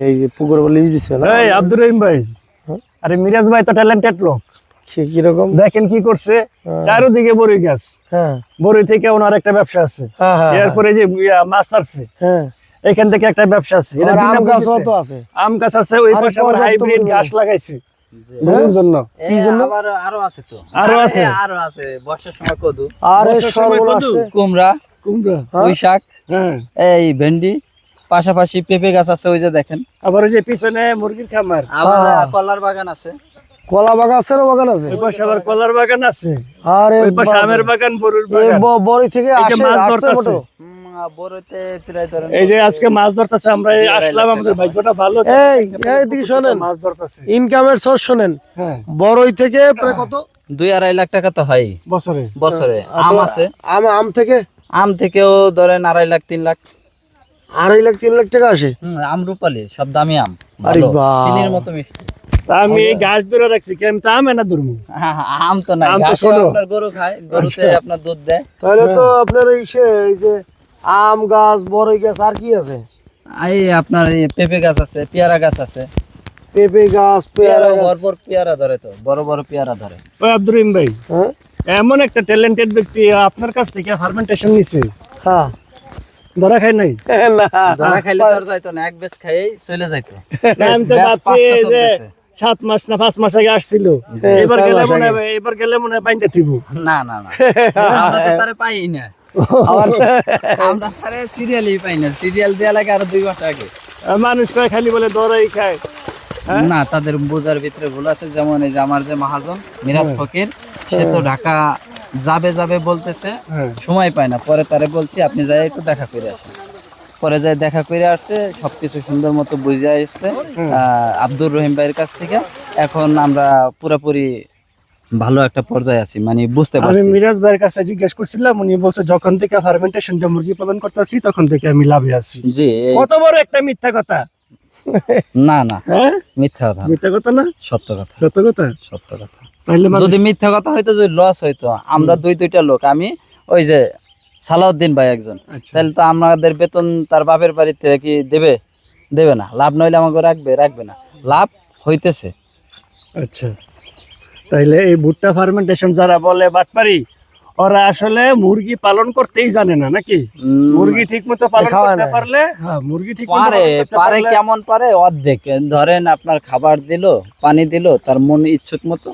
এই যে পুকুর বলে না? এই আব্দুর রহিম ভাই। হ্যাঁ? আরে মিরাজ ভাই তো ট্যালেন্টেড লোক। কীরকম? দেখেন কি করছে? হ্যাঁ। চারিদিকে বড়ই গাছ। হ্যাঁ। বড়ই থেকে ওনার একটা ব্যবসা আছে। হ্যাঁ এরপরে যে মাছ ছাড়ছে হ্যাঁ। এখান থেকে একটা ব্যবসা আছে। এটা আম গাছও তো আছে। আম গাছ আছে ওই পাশে আবার হাইব্রিড। গাছ লাগাইছে। গরুর জন্য। কি জন্য? আরও আছে তো। আরও আরে, আছে? আরও আছে। বর্ষার সময় কদু। আরে সর্বনাশ। কুমড়া কুমড়া? পুঁই শাক এই ভেন্ডি। পাশাপাশি পেঁপে গাছ আছে ওই যে দেখেন। আবার ওই যে পিছনে মুরগির খামার। আবার হ্যাঁ। কলার বাগান আছে। কলা বাগান আছে বাগান আছে? ওই পাশে আবার কলার বাগান আছে। আরে ওই পাশে আমের বাগান বড়ুর বাগান। ব- থেকে আসে মাছ আসছে ধরতাছে। মোটো। উম, বড়তে প্রায় ধরেন এই যে আজকে মাছ ধরতেছে আমরা আসলাম আমাদের ভাগ্যটা ভালো। এই এই শোনেন। মাছ ধরতেছে। ইনকামের সোর্স শোনেন। হ্যাঁ। বড়ই থেকে প্রায় কত? দুই আড়াই লাখ টাকা তো হয়। বছরে। বছরে। হ্যাঁ, আম আছে। আম আম থেকে? আম থেকেও ধরেন আড়াই লাখ তিন লাখ। আড়াই লাখ তিন লাখ টাকা আসে? আম রূপালি সব দামি আম। আরে বাহ। চিনির মতো মিষ্টি। আমি এই গাছ ধরে রাখছি তো আমে না হ্যাঁ, হ্যাঁ, আম তো নাই। আম তো আপনার গরু খায় গরুতে আচ্ছা। আপনার দুধ দেয়। তাহলে তো হ্যাঁ। আপনার এই যে আম গাছ বড়ই গাছ আর কি আছে? এই আপনার এই পেঁপে গাছ আছে পেয়ারা গাছ আছে। পেঁপে গাছ পেয়ারা ভরপুর পেয়ারা ধরে তো বড় বড় পেয়ারা ধরে। ওই আব্দুর রহিম ভাই হ্যাঁ? এমন একটা ট্যালেন্টেড ব্যক্তি আপনার কাছ থেকে ফার্মেন্টেশন নিছে। হ্যাঁ। ধরা খাই নাই? না। খাইলে যাইতো না এক বেশ চলে যাইতো। আমি তো ভাবছি যে সাত মাস না পাঁচ মাস আগে আসছিল। হ্যাঁ, এবার গেলে মনে। হয় এবার গেলে মনে হয় না না না। আমরা তো তারে পাই না। আমরা তারে সিরিয়ালই পাই না। সিরিয়াল দেওয়া লাগে আরও দুই মাস আগে। মানুষ কয় খালি বলে দরাই খায়। হ্যাঁ? না তাদের বোঝার ভিতরে ভুল আছে। যেমন এই যে আমার যে মহাজন মিরাজ হ্যাঁ। ফকির সে তো ঢাকা যাবে যাবে বলতেছে হ্যাঁ। সময় পায় না। পরে তারে বলছি আপনি যাই একটু দেখা করে আসেন। পরে যাই দেখা করে আসছে সবকিছু সুন্দর মতো বুঝে আসছে আব্দুর রহিম ভাইয়ের কাছ থেকে। এখন আমরা পুরোপুরি ভালো একটা পর্যায়ে আছি মানে বুঝতে পারছি। আমি মিরাজ ভাইয়ের কাছে জিজ্ঞেস করছিলাম উনি বলছে যখন থেকে ফার্মেন্টেশন দিয়ে মুরগি পালন করতেছি তখন থেকে আমি লাভে আছি। জি কত বড় একটা মিথ্যা কথা। না না। হ্যাঁ? মিথ্যা কথা মিথ্যা কথা না? সত্য কথা। সত্য কথা? সত্য কথা। যদি মিথ্যা কথা হইতো যদি লস হইতো আমরা দুই দুইটা লোক আমি ওই যে সালাউদ্দিন ভাই একজন। আচ্ছা। তাহলে তো আমাদের বেতন তার বাপের বাড়িতে কি দেবে? দেবে না। লাভ নইলে আমাকে রাখবে রাখবে না। লাভ হইতেছে। আচ্ছা। তাইলে এই ভুট্টা ফার্মেন্টেশন যারা বলে বাটপারি ওরা আসলে মুরগি পালন করতেই জানে না নাকি? মুরগি ঠিক মতো পালন করতে পারলে হ্যাঁ মুরগি ঠিক পারে পারে কেমন পারে? অর্ধেক। ধরেন আপনার খাবার দিল পানি দিল তার মন ইচ্ছুক মতো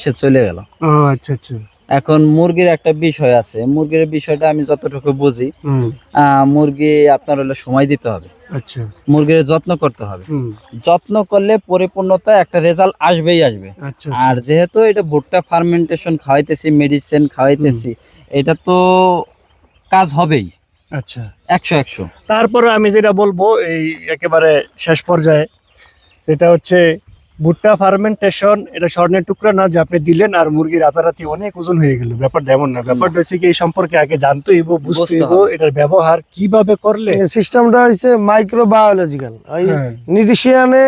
সে চলে গেল। ও আচ্ছা আচ্ছা। এখন মুরগির একটা বিষয় আছে। মুরগির বিষয়টা আমি যতটুকু বুঝি মুরগি আপনার হলে সময় দিতে হবে। আচ্ছা। মুরগির যত্ন করতে হবে। যত্ন করলে পরিপূর্ণতা একটা রেজাল্ট আসবেই আসবে। আচ্ছা আর যেহেতু এটা ভুট্টা ফার্মেন্টেশন খাওয়াইতেছি মেডিসিন খাওয়াইতেছি এটা তো কাজ হবেই। আচ্ছা। একশো একশো। তারপরে আমি যেটা বলব এই একেবারে শেষ পর্যায়ে সেটা হচ্ছে ভুট্টা ফার্মেন্টেশন এটা স্বর্ণের টুকরা না যে আপনি দিলেন আর মুরগি রাতারাতি অনেক ওজন হয়ে গেল। ব্যাপারটা এমন না। ব্যাপারটা হচ্ছে কি এই সম্পর্কে আগে জানতে হইব বুঝতে হইব এটার ব্যবহার কীভাবে করলে। সিস্টেমটা হচ্ছে মাইক্রো বায়োলজিক্যাল ওই। নিউট্রিশিয়ানে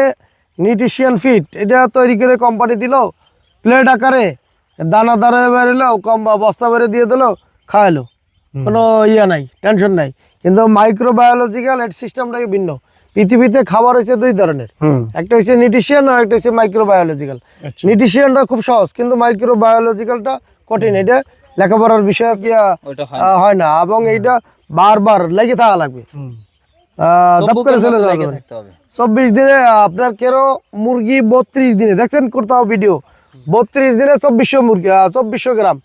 নিউট্রিশিয়ান ফিট এটা তৈরি করে কোম্পানি দিল প্লেট আকারে দানা দানা বেরোলো কম বস্তা বেড়ে দিয়ে দিলো খাওয়ালো। কোনো ইয়ে নাই টেনশন নাই। কিন্তু মাইক্রো বায়োলজিক্যাল এর সিস্টেমটাই ভিন্ন। পৃথিবীতে খাবার হচ্ছে দুই ধরনের। হুম। একটা হচ্ছে নিউট্রিশিয়ান আর একটা হচ্ছে মাইক্রো বায়োলজিক্যাল আচ্ছা নিউট্রিশিয়ানটা খুব সহজ কিন্তু মাইক্রো বায়োলজিক্যালটা কঠিন। এটা লেখাপড়ার বিষয় কি হয় না। এবং এইটা বারবার লেগে থাকা লাগবে। চব্বিশ দিনে আপনার কেরো মুরগি বত্রিশ দিনে দেখছেন কোথাও ভিডিও বত্রিশ দিনে চব্বিশশো মুরগি চব্বিশশো গ্রাম।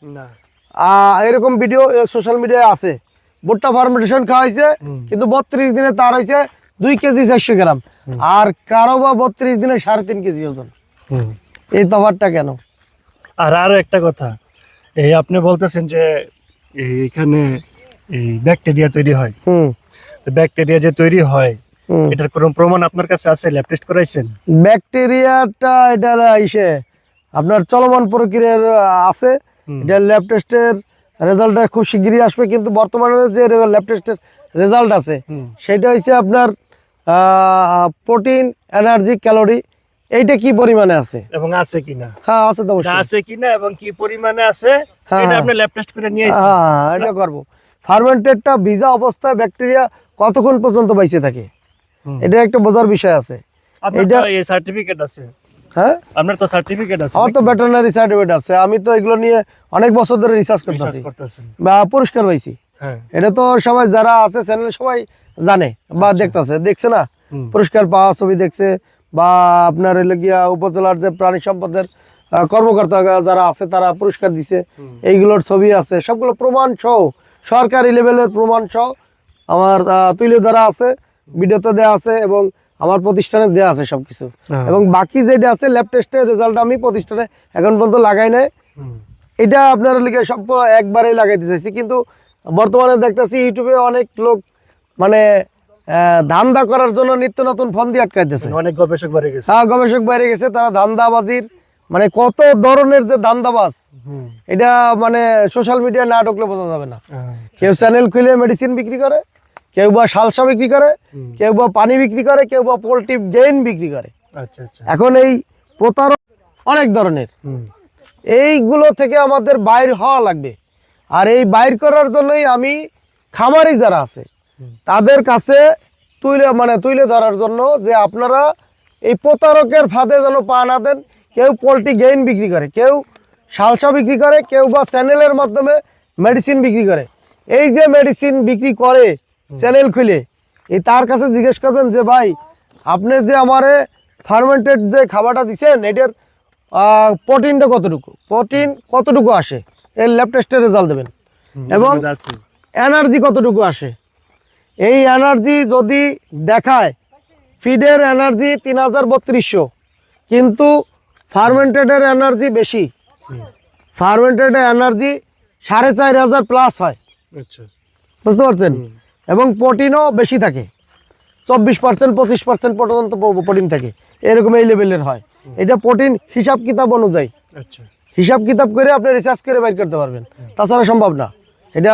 আহ, এরকম ভিডিও সোশ্যাল মিডিয়ায় আছে। ভুট্টা ফার্মেন্টেশন খাওয়াইছে কিন্তু বত্রিশ দিনে তার হয়েছে দুই কেজি চারশো গ্রাম। আর কারও বা বত্রিশ দিনে সাড়ে তিন কেজি ওজন। এই তফাৎটা কেন? আর আরও একটা কথা এই আপনি বলতেছেন যে এই এখানে এই ব্যাকটেরিয়া তৈরি হয়। হুম। ব্যাকটেরিয়া যে তৈরি হয় এটার কোনো প্রমাণ আপনার কাছে আছে? Lab test করাইছেন? ব্যাকটেরিয়াটা এটা ইসে আপনার চলমান প্রক্রিয়ার আছে। এটা ল্যাব টেস্টের রেজাল্টটা খুব শিগগিরই আসবে কিন্তু বর্তমানে যে ল্যাব টেস্টের রেজাল্ট আছে সেটা হচ্ছে আপনার প্রোটিন এনার্জি ক্যালোরি এইটা কি পরিমাণে আছে? এবং আছে কিনা? হ্যাঁ আছে তো অবশ্যই। আছে কিনা এবং কি পরিমাণে আছে? হ্যাঁ, এটা হ্যাঁ। আপনি ল্যাব টেস্ট করে নিয়ে এসেছেন হ্যাঁ এটা করব। ফার্মেন্টেডটা ভিজা অবস্থায় ব্যাকটেরিয়া কতক্ষণ পর্যন্ত বাইসে থাকে? এটা একটা বোঝার বিষয় আছে। এটা- এই সার্টিফিকেট আছে। হ্যাঁ? আপনার তো সার্টিফিকেট আছে। আমার তো ভেটেরিনারি সার্টিফিকেট আছে। আমি তো এগুলো নিয়ে অনেক বছর ধরে রিসার্চ রিসার্চ করতেছি। বা পুরস্কার পাইছি হ্যাঁ। এটা তো সবাই যারা আছে চ্যানেল সবাই জানে বা দেখতেছে দেখছে না। পুরস্কার পাওয়া ছবি দেখছে বা আপনার হইল গিয়া উপজেলার যে প্রাণী সম্পদের কর্মকর্তা যারা আছে তারা পুরস্কার দিছে। এইগুলোর ছবি আছে। সবগুলো প্রমাণ সহ সরকারি লেভেলের প্রমাণ সহ আমার তুলে ধরা আছে ভিডিওতে দেওয়া আছে এবং আমার প্রতিষ্ঠানে দেওয়া আছে সবকিছু। হ্যাঁ। এবং বাকি যেটা আছে ল্যাব টেস্টের রেজাল্ট আমি প্রতিষ্ঠানে এখন পর্যন্ত লাগাই নাই। এটা আপনার লিখে সব একবারেই লাগাইতে চাইছি। কিন্তু বর্তমানে দেখতেছি ইউটিউবে অনেক লোক মানে ধান্দা করার জন্য নিত্য নতুন ফোন দিয়ে আটকাইতেছে। অনেক গবেষক বাড়ি গেছে। হ্যাঁ গবেষক বাইরে গেছে তারা ধান্দাবাজির মানে কত ধরনের যে ধান্দাবাজ এটা মানে সোশ্যাল মিডিয়ায় না ঢুকলে বোঝা যাবে না। হ্যাঁ। কেউ চ্যানেল খুলে মেডিসিন বিক্রি করে কেউ বা সালসা বিক্রি করে কেউ বা পানি বিক্রি করে কেউ বা পোলট্রি গেইন বিক্রি করে। আচ্ছা আচ্ছা। এখন এই প্রতারক অনেক ধরনের। এইগুলো থেকে আমাদের বাইর হওয়া লাগবে। আর এই বাইর করার জন্যই আমি খামারি যারা আছে। তাদের কাছে তুলে মানে তুলে ধরার জন্য যে আপনারা এই প্রতারকের ফাঁদে যেন পা না দেন কেউ পোলট্রি গেইন বিক্রি করে কেউ সালসা বিক্রি করে কেউ বা চ্যানেলের মাধ্যমে মেডিসিন বিক্রি করে। এই যে মেডিসিন বিক্রি করে চ্যানেল খুলে এই তার কাছে জিজ্ঞেস করবেন যে ভাই আপনি যে আমারে ফার্মেন্টেড যে খাবারটা দিচ্ছেন এটার প্রোটিনটা কতটুকু? প্রোটিন কতটুকু আসে? এর ল্যাব টেস্টের রেজাল্ট দেবেন। এবং এনার্জি কতটুকু আসে? এই এনার্জি যদি দেখায় ফিডের এনার্জি তিন হাজার বত্রিশশো কিন্তু ফার্মেন্টেডের এনার্জি বেশি। ফার্মেন্টেডের এনার্জি সাড়ে চার হাজার প্লাস হয়। আচ্ছা। বুঝতে পারছেন? এবং প্রোটিনও বেশি থাকে। চব্বিশ পার্সেন্ট পঁচিশ পার্সেন্ট পর্যন্ত প্রোটিন থাকে। এরকম এই লেভেলের হয়। এটা প্রোটিন হিসাব কিতাব অনুযায়ী। আচ্ছা। হিসাব কিতাব করে আপনি রিসার্চ করে বাইর করতে পারবেন। তাছাড়া সম্ভব না। এটা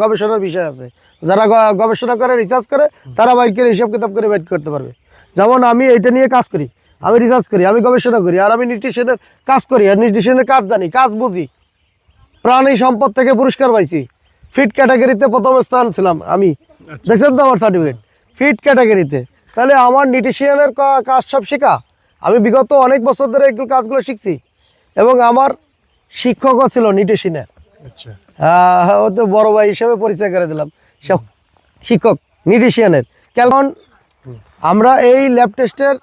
গবেষণার বিষয় আছে। যারা গবেষণা করে রিসার্চ করে তারা বাইর করে হিসাব কিতাব করে বাইর করতে পারবে। যেমন আমি এটা নিয়ে কাজ করি আমি রিসার্চ করি আমি গবেষণা করি আর আমি নিউট্রিশনের কাজ করি আর নিউট্রিশনের কাজ জানি কাজ বুঝি। প্রাণী সম্পদ থেকে পুরস্কার পাইছি। ফিট ক্যাটাগরিতে প্রথম স্থান ছিলাম আমি। দেখছেন তো আমার সার্টিফিকেট ফিট ক্যাটাগরিতে তাহলে আমার নিউট্রিশনের কাজ সব শেখা। আমি বিগত অনেক বছর ধরে এগুলো কাজগুলো শিখছি। এবং আমার শিক্ষকও ছিল নিউট্রিশনের আচ্ছা। আহ, ও তো বড় ভাই হিসেবে পরিচয় করে দিলাম। শিক্ষক নিউট্রিশিয়ানের কারণ আমরা এই ল্যাব টেস্টের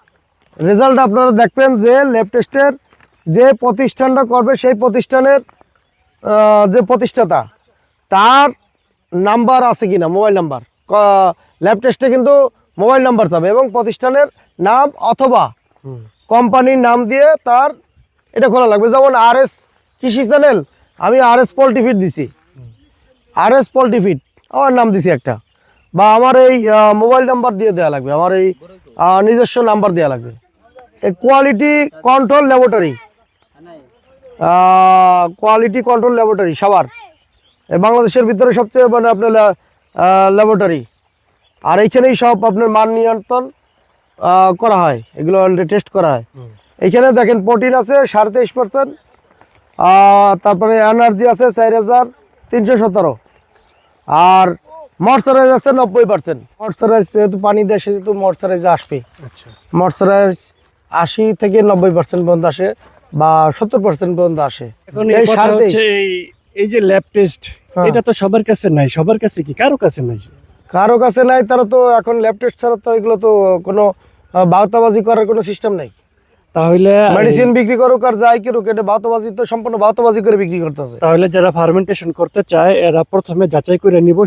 রেজাল্ট আপনারা দেখবেন যে ল্যাব টেস্টের যে প্রতিষ্ঠানটা করবে, সেই প্রতিষ্ঠানের যে প্রতিষ্ঠাতা, তার নাম্বার আছে কিনা মোবাইল নাম্বার ল্যাব টেস্টে কিন্তু মোবাইল নাম্বার চাবে এবং প্রতিষ্ঠানের নাম অথবা কোম্পানির নাম দিয়ে তার এটা খোলা লাগবে। যেমন আর এস কৃষি চ্যানেল আমি আর এস পোল্ট্রি ফিড দিছি। আর এস পোল্ট্রি ফিড আমার নাম দিছি একটা। বা আমার এই মোবাইল নাম্বার দিয়ে দেওয়া লাগবে আমার এই নিজস্ব নাম্বার দেওয়া লাগবে। এই quality control laboratory quality control laboratory সবার। এই বাংলাদেশের ভিতরে সবচেয়ে মানে আপনার ল্যাবরেটরি আর এইখানেই সব আপনার মান নিয়ন্ত্রণ করা হয়। এগুলো টেস্ট করা হয়। এইখানে দেখেন প্রোটিন আছে সাড়ে তেইশ পার্সেন্ট তারপরে এনার্জি আছে চার হাজার তিনশো সতেরো। আর ময়শ্চারাইজ আছে নব্বই পার্সেন্ট ময়শ্চারাইজ যেহেতু পানি দেয় সেহেতু ময়শ্চারাইজ আসবে। আচ্ছা। ময়শ্চারাইজ আশি থেকে নব্বই পার্সেন্ট পর্যন্ত আসে বা সত্তর পার্সেন্ট পর্যন্ত আসে। এই যে ল্যাব টেস্ট। এটা তো সবার কাছে নাই। সবার কাছে কি? কারও কাছে নাই? কারও কাছে নাই তারা তো এখন ল্যাব টেস্ট ছাড়া তো এগুলো তো কোনো বাউতাবাজি করার কোনো সিস্টেম নাই। তাহলে মেডিসিন বিক্রি করুক আর যাই করুক এটা বাউতাবাজি তো সম্পূর্ণ বাউতাবাজি করে বিক্রি করতেছে তাহলে যারা ফার্মেন্টেশন করতে চায় এরা প্রথমে যাচাই করে নিব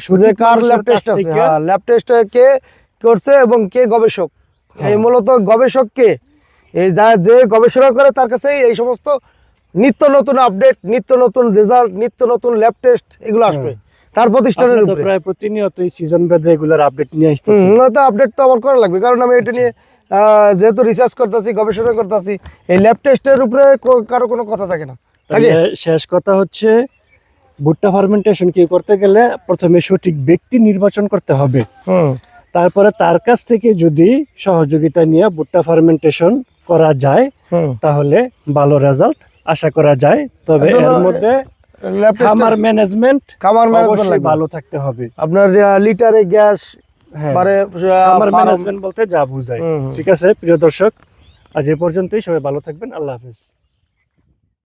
কার ল্যাব টেস্ট আছে হ্যাঁ ল্যাব টেস্ট কে করছে এবং কে গবেষক হ্যাঁ। এই মূলত গবেষক কে এই যা যে গবেষণা করে তার কাছে এই সমস্ত নিত্য নতুন আপডেট নিত্য নতুন রেজাল্ট নিত্য নতুন ল্যাব টেস্ট এগুলো আসবে তার প্রতিষ্ঠানের উপরে প্রায় প্রতিনিয়ত এই সিজন বেঁধে এগুলার আপডেট নিয়ে আসতেছে হুম, তো আপডেট তো আমার করা লাগবে কারণ আমি এটা নিয়ে যেহেতু রিসার্চ করতেছি গবেষণা করতেছি এই ল্যাব টেস্টের উপরে কারও কোনো কথা থাকে না। শেষ কথা হচ্ছে ভুট্টা ফার্মেন্টেশন কি করতে গেলে প্রথমে সঠিক ব্যক্তি নির্বাচন করতে হবে। তারপরে তার কাছ থেকে যদি সহযোগিতা নিয়ে ভুট্টা ফার্মেন্টেশন করা যায় তাহলে ভালো রেজাল্ট আশা করা যায়। তবে এর মধ্যে খামার ম্যানেজমেন্ট খামার ম্যানেজমেন্ট ভালো থাকতে হবে। আপনার লিটারে গ্যাস মানে আমার ম্যানেজমেন্ট বলতে যা বুঝায়। ঠিক আছে প্রিয় দর্শক আজ এ পর্যন্তই সবাই ভালো থাকবেন আল্লাহ হাফিজ।